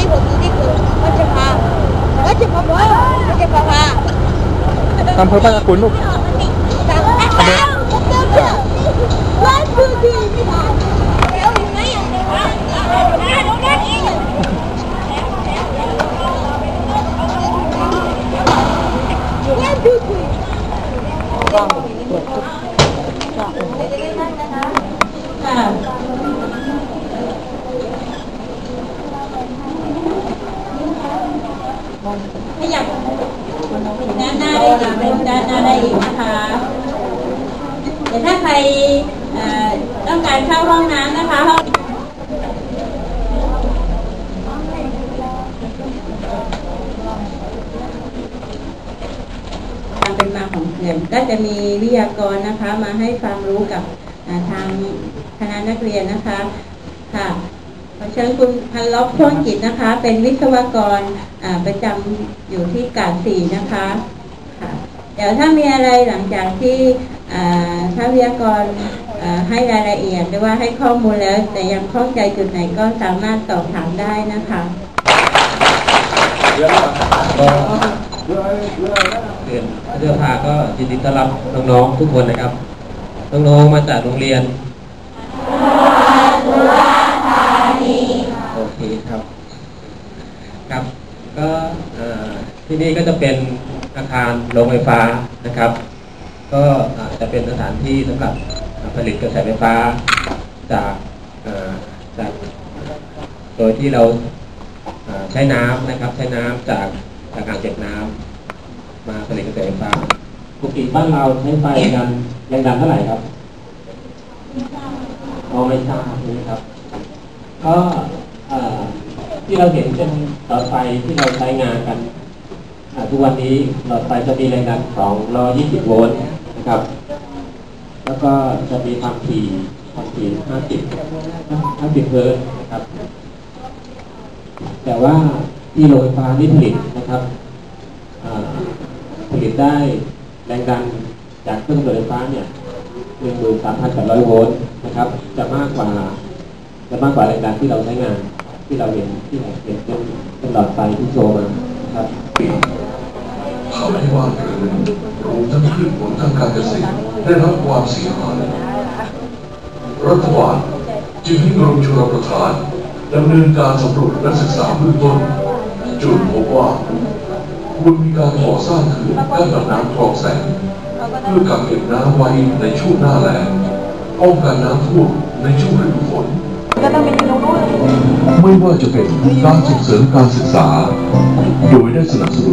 นี่ผมอยู่ที่เกิดวัชพาวัชพาบอกวัชพาพาอำเภอบ้านตะขุนลูก ตามแม่แล้วผมเจอเพื่อนวันคือที่นี่มาแล้วอยู่ไหนอะนะดูนะอีกวันคือที่ ขยับด้านหน้าได้อีกเป็นด้านหน้าได้อีกนะคะเดี๋ยวถ้า ใครต้องการเข้าห้องน้ำนะคะห้องความเป็นมาของเขื่อนก็จะมีวิทยากรนะคะมาให้ความรู้กับทางคณะนักเรียนนะคะค่ะขอเชิญคุณพันลบพ่วงกิจนะคะ เป็นวิศวกรประจำอยู่ที่กาดสี่นะคะค่ะเดี๋ยวถ้ามีอะไรหลังจากที่ ถ้าวิทยากรอ่าให้รายละเอียดหรือว่าให้ข้อมูลแล้ว แต่ยังข้องใจจุดไหนก็สามารถตอบถามได้นะคะเรียนเรือพาก็ยินดีต้อนรับน้องๆทุกคนนะครับน้องๆมาจากโรงเรียนโอเคครับครับ ก็เอ่อที่นี่ก็จะเป็นอาคารโรงไฟฟ้านะครับ ก็อาจจะเป็นสถานที่สำหรับผลิตกระแสไฟฟ้าจากจากโดยที่เราใช้น้ำนะครับ ใช้น้ำจากจากอ่างเก็บน้ำมาผลิตกระแสไฟฟ้าปกติบ้านเราใช้ไฟกันแรงดันเท่าไหร่ครับเราไม่ทราบใช่ครับ ก็ที่เราเห็นเป็นหลอดไฟที่เราใช้งานกันทุกวันนี้หลอดไฟจะมีแรงดัน220โวลต์ ครับ แล้วก็จะมีความถี่ความถี่50 50เฮิร์ตซ์นะครับ แต่ว่าที่โรงไฟฟ้านี่ผลิตนะครับอ่าผลิตได้แรงดันจากเครื่องกำเนิดไฟฟ้าเนี่ย13,800โวลต์นะครับ จะมากกว่า จะมากกว่าแรงดันที่เราใช้งาน ที่เราเห็นที่เราเห็นเป็นเป็นหลอดไฟที่โชว์มานะครับ ทำให้บ้านเรือนรวมทั้งพืชผลทางการเกษตรได้รับความเสียหายรัฐบาลจึงให้กรมชลประทานดำเนินการสำรวจและศึกษาเบื้องต้นจนพบว่าควรมีการก่อสร้างเขื่อนกั้นลำน้ำคลองแสงเพื่อกักเก็บน้ำไว้ในช่วงหน้าแล้งป้องกันน้ำท่วมในช่วงฤดูฝนไม่ว่าจะเป็นการส่งเสริมการศึกษา โดยได้สนับสนุน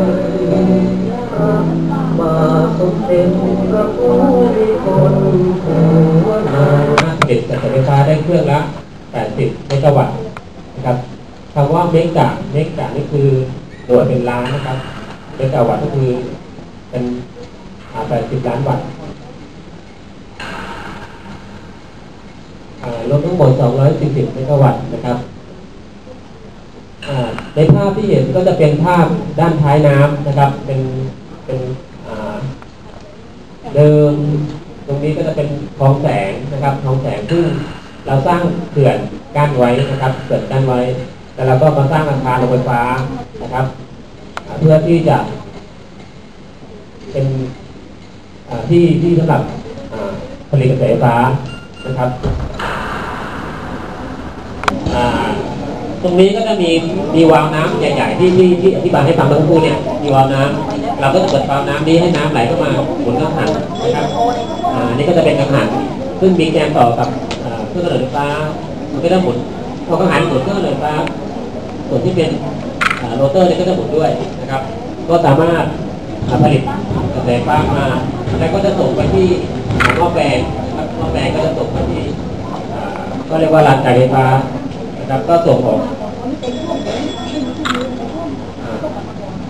เป็นพระผู้มีคนหัวนายผลิตกระแสไฟฟ้าได้เครื่องละ 80 เมกะวัตต์นะครับคำว่าเมกะเมกะนี่คือหน่วยเป็นล้านนะครับเมกะวัตต์ก็คือเป็นอ่า80 ล้านวัตต์อ่ารวมทั้งหมด 240 เมกะวัตต์นะครับในภาพที่เห็นก็จะเป็นภาพด้านท้ายน้ำนะครับ เป็นเป็น อ่าเดิมตรงนี้ก็จะเป็นคลองแสงนะครับคลองแสงซึ่งเราสร้างเขื่อนกั้นไว้นะครับเขื่อนกั้นไว้ แต่เราก็มาสร้างอาคารโรงไฟฟ้านะครับ เพื่อที่จะ เป็นที่ที่สำหรับผลิตกระแสไฟฟ้านะครับตรงนี้ก็จะมีมีวาล์วน้ำใหญ่ๆที่ที่ที่อธิบายให้ฟังเมื่อสักครู่เนี่ยมีวาล์วน้ำเราก็จะเปิดวาล์วน้ำนี้ให้น้ำไหลเข้ามาหมุนกังหัน นะครับอันนี้ก็จะเป็นกังหันซึ่งมีแกนต่อกับเครื่องกำเนิดไฟฟ้า มันก็จะหมุนพอกังหันหมุนเครื่องกำเนิดไฟฟ้าส่วนที่เป็นโรเตอร์เนี่ยก็จะหมุนด้วยนะครับ ก็สามารถผลิตกระแสฟ้ามาแล้วก็จะส่งไปที่หม้อแปลงนะครับหม้อแปลงก็จะส่งไปที่ก็เรียกว่าลานจ่ายไฟฟ้านะครับก็ส่งออก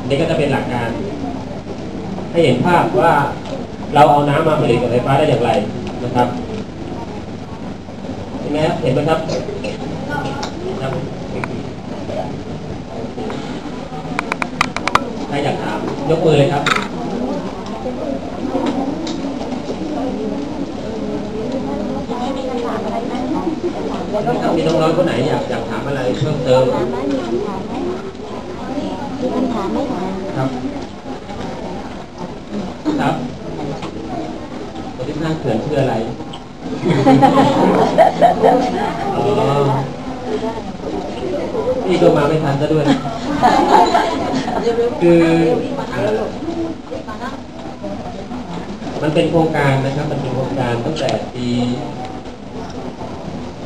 นี่ก็จะเป็นหลักการ ให้เห็นภาพว่า เราเอาน้ำมาผลิตกับไฟฟ้าได้อย่างไรนะครับเห็นไหมครับเห็นไหมครับครับใครอยากถามยกมือเลยครับมีน้องๆคนไหนอยากอยากถามอะไรเพิ่มเติมถามไหมมีคำถามไหมมีคำถามไหมคะครับครับ คนที่สร้างเขื่อนชื่ออะไรอ๋อพี่ก็มาไม่ทันซะด้วย คือ มันเป็นโครงการนะครับ มันเป็นโครงการตั้งแต่ปี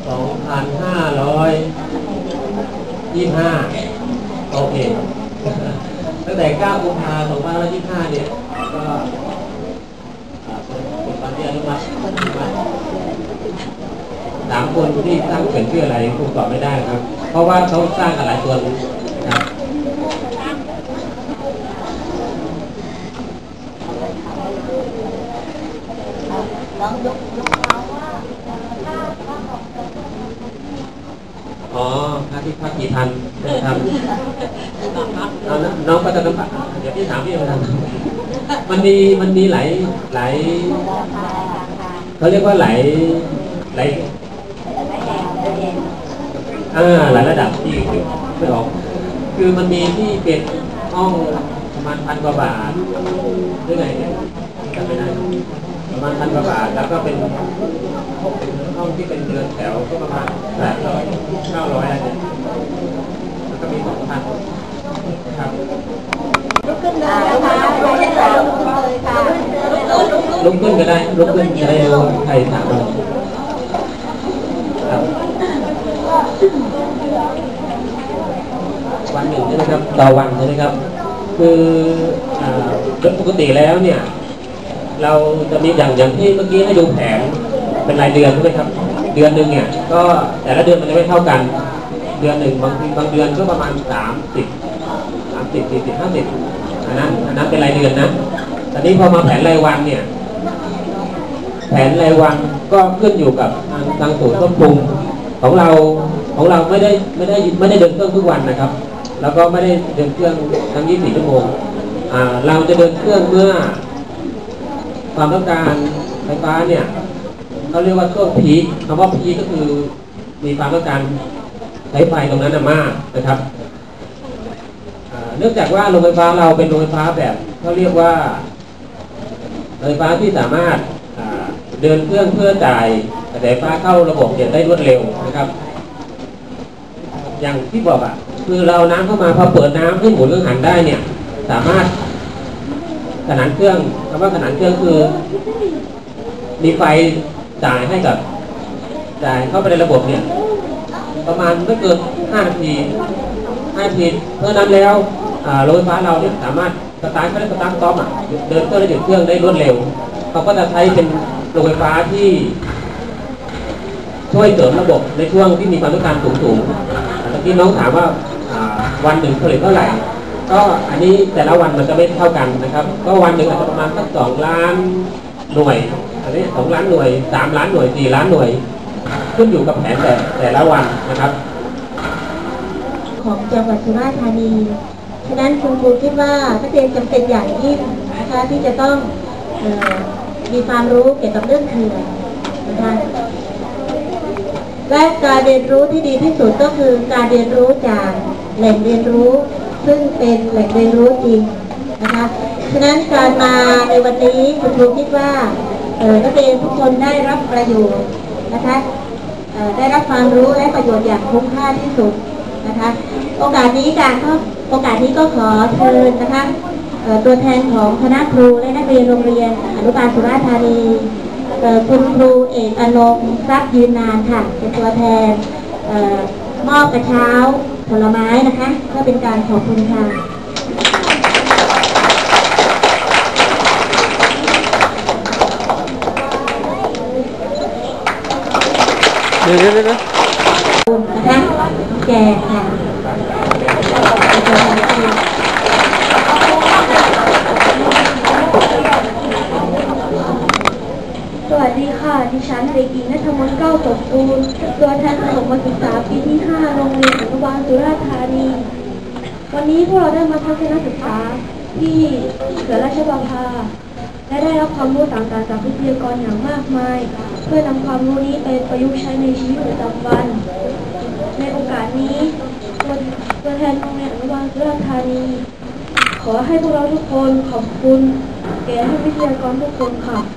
2525 โอเค ตั้งแต่ 9 กุมภาพันธ์ 2525 เนี่ย ก็อ่า เป็นตอนที่อนุมัติสามคนที่สร้างเขื่อนชื่ออะไรคงตอบไม่ได้นะครับ เพราะว่าเขาสร้างกันหลายตัวนะครับอ๋อค่าที่พักกี่พันนะครับน้องก็จะน้ำปะเดี๋ยวพี่ถามพี่เอานะมันมีมันมีหลายหลาย เขาเรียกว่าหลายหลายอ่าหลายระดับที่ไม่ออก คือมันมีที่เป็นห้องประมาณพันกว่าบาทหรือไงเนี่ยจำไม่ได้ประมาณพันกว่าบาทแล้วก็เป็นห้องที่เป็นเรือนแถวก็ประมาณแปดร้อยเก้าร้อยอะไรเนี่ยแล้วก็มีสองพันครับ ลุกขึ้นเลยนะคะลุกขึ้นเลยลุกขึ้นเลยค่ะ ลุกขึ้นก็ได้ลุกขึ้นจะได้ใครถามครับวันหนึ่งใช่ไหมครับต่อวันใช่ไหมครับ คืออ่าโดยปกติแล้วเนี่ย เราจะมีอย่างอย่างที่เมื่อกี้ให้ดูแผนเป็นรายเดือนใช่ไหมครับ เดือนหนึ่งเนี่ยก็แต่ละเดือนมันจะไม่เท่ากัน เดือนหนึ่งบางบางเดือนก็ประมาณสามสิบสามสิบสี่สิบห้าสิบอันนั้นอันนั้นเป็นรายเดือนนะตอนนี้พอมาแผนรายวันเนี่ย แผนรายวันก็ขึ้นอยู่กับทางทางศูนย์ควบคุมของเราของเราไม่ได้ไม่ได้ไม่ได้เดินเครื่องทุกวันนะครับ แล้วก็ไม่ได้เดินเครื่องทั้ง 24 ชั่วโมงอ่าเราจะเดินเครื่องเมื่อ ความต้องการไฟฟ้าเนี่ยเขาเรียกว่าช่วงพีคคำว่าพีคก็คือมีความต้องการใช้ไฟตรงนั้นนะมากนะครับเนื่องจากว่าโรงไฟฟ้าเราเป็นโรงไฟฟ้าแบบเขาเรียกว่าไฟฟ้าที่สามารถ เดินเครื่องเพื่อจ่ายกระแสไฟฟ้าเข้าระบบเนี่ยได้รวดเร็วนะครับ อย่างที่บอกอะคือเราน้ำเข้ามาพอเปิดน้ำให้หมุนเครื่องหันได้เนี่ย สามารถขนานเครื่องคำว่าขนานเครื่องคือ มีไฟจ่ายให้กับจ่ายเข้าไปในระบบเนี่ย ประมาณไม่เกิน5นาที5นาทีเพราะฉะนั้นแล้วโรงไฟฟ้าเราเนี่ยสามารถสตาร์ทเขาเรียกสตาร์ทต็อปอะเดินเครื่องได้หยุดเครื่องได้รวดเร็วเขาก็จะใช้เป็น รงไฟฟ้าที่ช่วยเสริมระบบในช่วงที่มีความต้องการสูงสูงๆเมื่อกี้น้องถามว่าวันหนึ่งผลิตเท่าไหร่ ก็อันนี้แต่ละวันมันจะไม่เท่ากันนะครับ ก็วันหนึ่งอาจจะประมาณสักสองล้านหน่วย อันนี้สองล้านหน่วยสามล้านหน่วยสี่ล้านหน่วย ขึ้นอยู่กับแผนแต่แต่ละวันนะครับ ของจังหวัดสุราษฎร์ธานี ฉะนั้นคุณครูคิดว่านักเรียนจำเป็นอย่างยิ่งนะคะที่จะต้องเมีความรู้เกี่ยวกับเรื่องเขื่อนนะคะและการเรียนรู้ที่ดีที่สุดก็คือการเรียนรู้จากแหล่งเรียนรู้ ซึ่งเป็นแหล่งเรียนรู้จริงนะคะฉะนั้นการมาในวันนี้คุณครูคิดว่าเออนักเรียนทุกคนได้รับประโยชน์นะคะได้รับความรู้และประโยชน์อย่างคุ้มค่าที่สุดนะคะ โอกาสนี้การก็โอกาสนี้ก็ขอเชิญนะคะ ตัวแทนของคณะครูและนักเรียนโรงเรียนอนุบาลสุราษฎร์ธานีเอ่อคุณครูเอกอนงค์ทรัพย์ยืนนานค่ะ เป็นตัวแทนเอ่อมอบกระเช้าผลไม้นะคะเพื่อเป็นการขอบคุณค่ะเดี๋ยวเดี๋ยวเดี๋ยวนะคะแจกค่ะ วัสดีค่ะ ดิฉันเด็กหญิงนัทมนต์เก้าสกตูนตัวแทนประถมศึกษาปีที่ 5 โรงเรียนอนุบาลสุราษฎร์ธานี วันนี้พวกเราได้มาพักนักศึกษาที่เขื่อนราชบังพาและได้รับความรู้ต่างๆจากวิทยากรอย่างมากมาย เพื่อนำความรู้นี้ไปประยุกต์ใช้ในชีวิตประจำวัน ในโอกาสนี้ตัวแทนโรงเรียนอนุบาลสุราษฎร์ธานี ขอให้พวกเราทุกคนขอบคุณแก่ให้วิทยากรทุกคนค่ะ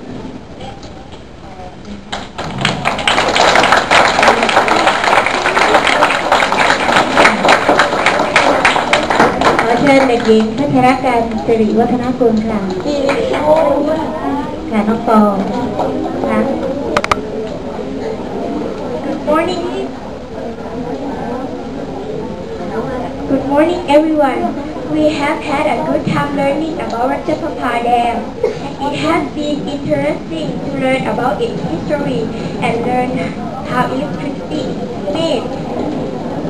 ขอเชิญเด็กหญิงพัชรการสิริวัฒนกุลค่ะค่ะน้องปอค่ะ Good morning. Good morning, everyone. We have had a good time learning about Ratchapapa Dam. It has been interesting to learn about its history and learn how electricity is made.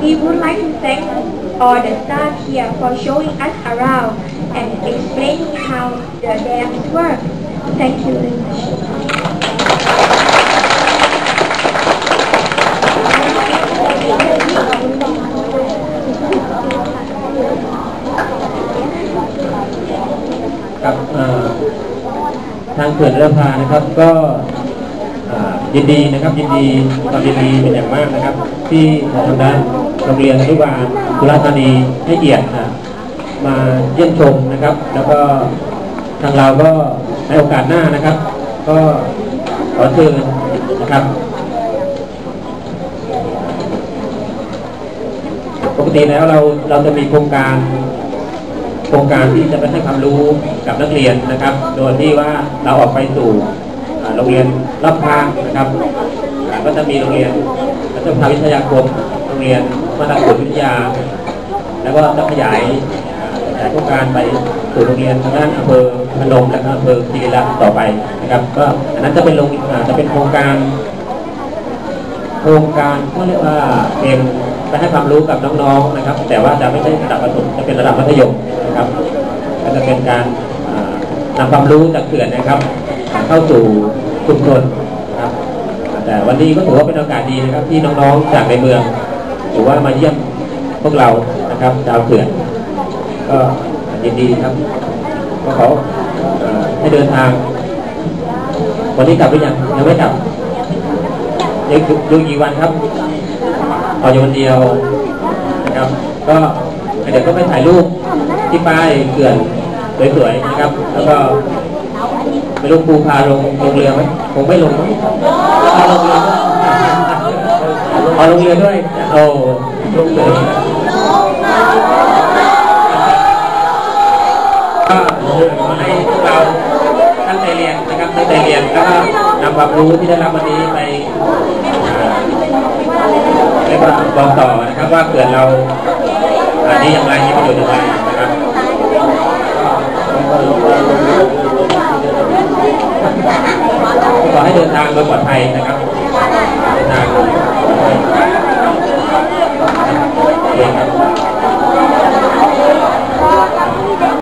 We would like to thank all the staff here for showing us around and explaining how the dams work. Thank you very much. ครับทางเขื่อนรือพานะครับก็ยินดีนะครับยินดีความยินดีเป็นอย่างมากนะครับ ที่ทางด้าน โรงเรียนอนุบาลสุราธานีให้เกียรติอ่ามาเยี่ยมชมนะครับ แล้วก็ทางเราก็ในโอกาสหน้านะครับ ก็ขอเชิญนะครับปกติแล้วเราเราจะมีโครงการโครงการที่จะไปให้ความรู้กับนักเรียนนะครับ โดยที่ว่าเราออกไปสู่โรงเรียนรอบข้างนะครับ ก็จะมีโรงเรียนรัชภาวิทยาคมโรงเรียน มาตรฐานวิทยา แล้วก็จะขยายขยายโครงการไปสู่โรงเรียนทางด้านอำเภอพนมและอำเภอคีรีรัตน์ต่อไปนะครับก็อันนั้นจะเป็นโรงจะเป็นโครงการ โครงการเขาเรียกว่าเป็นไปให้ความรู้กับน้องๆนะครับ แต่ว่าจะไม่ใช่ระดับประถมจะเป็นระดับมัธยมนะครับก็จะเป็นการอ่านำความรู้จากเขื่อนนะครับ เข้าสู่ชุมชนนะครับแต่วันนี้ก็ถือว่าเป็นโอกาสดีนะครับที่น้องๆจากในเมืองือว่ามาเยี่ยมพวกเรานะครับชาวเขื่อนก็ยินดีครับก็ขอให้เดินทาง วันนี้กลับหรือยังยังไม่กลับยังยู่กี่วันครับต่ออยู่วันเดียวนะครับ ก็เดี๋ยวก็ไปถ่ายรูปที่ป้ายเขื่อนสวยๆนะครับ แล้วก็ไปลงภูพาลงลงเรือไหมคงไม่ลงมั้งเอาลงเรือด้วยเอาลงเรือด้วย โอ้ลงเรือก็ขอให้พวกเราตั้งใจเรียนนะครับตั้งใจเรียนแล้วก็นำความรู้ที่ได้รับวันนี้ไปเรียกว่าบอกต่อนะครับว่าเกิดเราอันนี้อย่างไรมีประโยชน์อย่างไรนะครับขอให้เดินทางโดยปลอดภัยนะครับเดินทาง